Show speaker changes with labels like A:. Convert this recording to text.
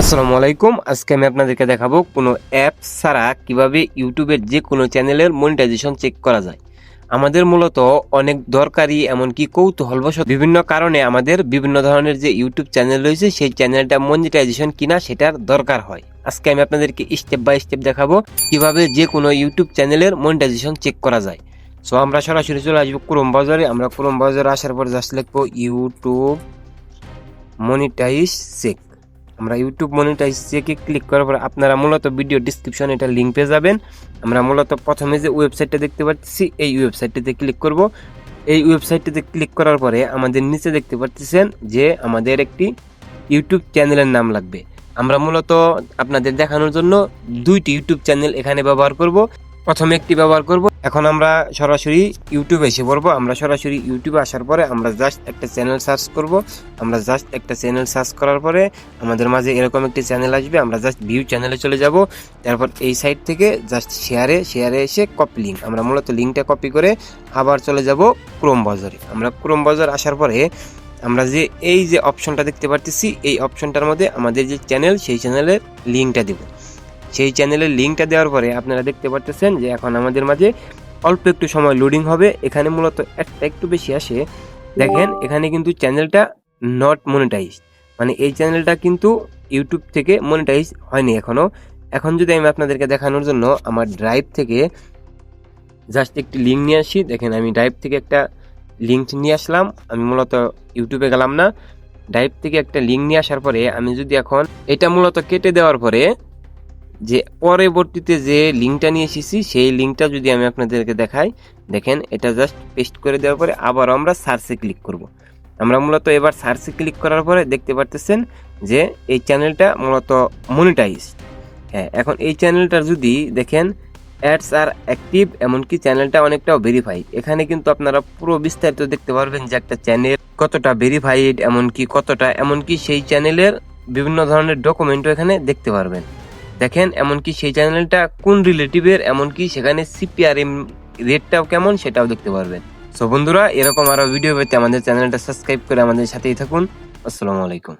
A: আসসালামু আলাইকুম। আজকে আমি আপনাদেরকে দেখাবো কোনো অ্যাপ ছাড়া কীভাবে ইউটিউবের যে কোনো চ্যানেলের মনিটাইজেশন চেক করা যায়। আমাদের মূলত অনেক দরকারি এমনকি কৌতূহলবশত বিভিন্ন কারণে আমাদের বিভিন্ন ধরনের যে ইউটিউব চ্যানেল রয়েছে, সেই চ্যানেলটা মনিটাইজেশন কিনা সেটার দরকার হয়। আজকে আমি আপনাদেরকে স্টেপ বাই স্টেপ দেখাবো কীভাবে যে কোনো ইউটিউব চ্যানেলের মনিটাইজেশন চেক করা যায়। সো আমরা সরাসরি চলে আসব ক্রোম বাজারে। আমরা ক্রোম বাজারে আসার পর জাস্ট লিখব ইউটিউব মনিটাইজ চেক। আমরা ইউটিউব মনিটাইজ চেকে ক্লিক করার পর আপনারা মূলত ভিডিও ডিসক্রিপশনে এটা লিঙ্ক পেয়ে যাবেন। আমরা মূলত প্রথমে যে ওয়েবসাইটটা দেখতে পাচ্ছি, এই ওয়েবসাইটটিতে ক্লিক করব। এই ওয়েবসাইটটিতে ক্লিক করার পরে আমাদের নিচে দেখতে পাচ্ছেন যে আমাদের একটি ইউটিউব চ্যানেলের নাম লাগবে। আমরা মূলত আপনাদের দেখানোর জন্য দুইটি ইউটিউব চ্যানেল এখানে ব্যবহার করব। প্রথমে একটি ব্যবহার করব। এখন আমরা সরাসরি ইউটিউবে এসে পড়ব। আমরা সরাসরি ইউটিউবে আসার পরে আমরা জাস্ট একটা চ্যানেল সার্চ করব। আমরা জাস্ট একটা চ্যানেল সার্চ করার পরে আমাদের মাঝে এরকম একটি চ্যানেল আসবে। আমরা জাস্ট ভিউ চ্যানেলে চলে যাব। তারপর এই সাইট থেকে জাস্ট শেয়ারে শেয়ারে এসে কপি লিঙ্ক আমরা মূলত লিঙ্কটা কপি করে আবার চলে যাব ক্রোম বাজারে আমরা ক্রোম বাজার আসার পরে আমরা যে এই যে অপশনটা দেখতে পারতেছি, এই অপশনটার মধ্যে আমাদের যে চ্যানেল সেই চ্যানেলের লিঙ্কটা দেব। সেই চ্যানেলের লিঙ্কটা দেওয়ার পরে আপনারা দেখতে পারতেছেন যে এখন আমাদের মাঝে অল্প একটু সময় লোডিং হবে। এখানে মূলত একটা একটু বেশি আসে। দেখেন, এখানে কিন্তু চ্যানেলটা নট মনিটাইজ মানে এই চ্যানেলটা কিন্তু ইউটিউব থেকে মনিটাইজ হয়নি এখনও। এখন যদি আমি আপনাদেরকে দেখানোর জন্য আমার ড্রাইভ থেকে জাস্ট একটি লিঙ্ক নিয়ে আসি। দেখেন, আমি ড্রাইভ থেকে একটা লিঙ্ক নিয়ে আসলাম। আমি মূলত ইউটিউবে গেলাম না। ড্রাইভ থেকে একটা লিঙ্ক নিয়ে আসার পরে আমি যদি এখন এটা মূলত কেটে দেওয়ার পরে যে পরবর্তীতে যে লিঙ্কটা নিয়ে এসেছি, সেই লিঙ্কটা যদি আমি আপনাদেরকে দেখাই, দেখেন, এটা জাস্ট পেস্ট করে দেওয়ার পরে আবার আমরা সার্চে ক্লিক করব। আমরা মূলত এবার সার্চে ক্লিক করার পরে দেখতে পারতেছেন যে এই চ্যানেলটা মূলত মনিটাইজ হ্যাঁ এখন এই চ্যানেলটার যদি দেখেন অ্যাডস আর অ্যাক্টিভ এমনকি চ্যানেলটা অনেকটাও ভেরিফাইড এখানে কিন্তু আপনারা পুরো বিস্তারিত দেখতে পারবেন যে একটা চ্যানেল কতটা ভেরিফাইড এমনকি কতটা, এমনকি সেই চ্যানেলের বিভিন্ন ধরনের ডকুমেন্টও এখানে দেখতে পারবেন। দেখেন, এমনকি সেই চ্যানেলটা কোন রিলেটিভের এমনকি সেখানে সিপিআরএম রেটটাও কেমন সেটাও দেখতে পারবেন। সো বন্ধুরা, এরকম আরও ভিডিও পেতে আমাদের চ্যানেলটা সাবস্ক্রাইব করে আমাদের সাথেই থাকুন। আসসালামু আলাইকুম।